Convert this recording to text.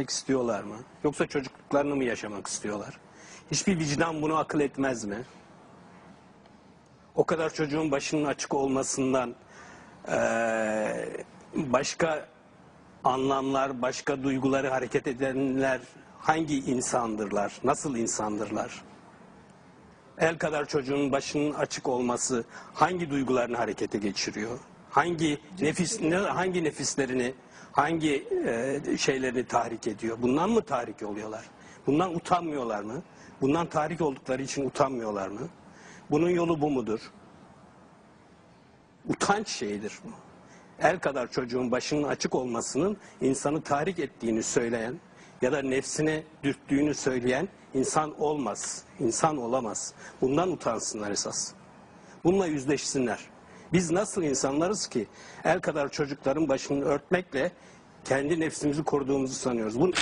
etmek istiyorlar mı? Yoksa çocukluklarını mı yaşamak istiyorlar? Hiçbir vicdan bunu akıl etmez mi? O kadar çocuğun başının açık olmasından başka anlamlar, başka duyguları hareket edenler hangi insandırlar? Nasıl insandırlar? El kadar çocuğun başının açık olması hangi duygularını harekete geçiriyor? Hangi nefis ne- hangi nefislerini, hangi e, şeyleri tahrik ediyor? Bundan mı tahrik oluyorlar? Bundan utanmıyorlar mı? Bundan tahrik oldukları için utanmıyorlar mı? Bunun yolu bu mudur? Utanç şeyidir bu. El kadar çocuğun başının açık olmasının insanı tahrik ettiğini söyleyen ya da nefsine dürttüğünü söyleyen insan olmaz. İnsan olamaz. Bundan utansınlar esas. Bununla yüzleşsinler. Biz nasıl insanlarız ki el kadar çocukların başını örtmekle kendi nefsimizi koruduğumuzu sanıyoruz. Bu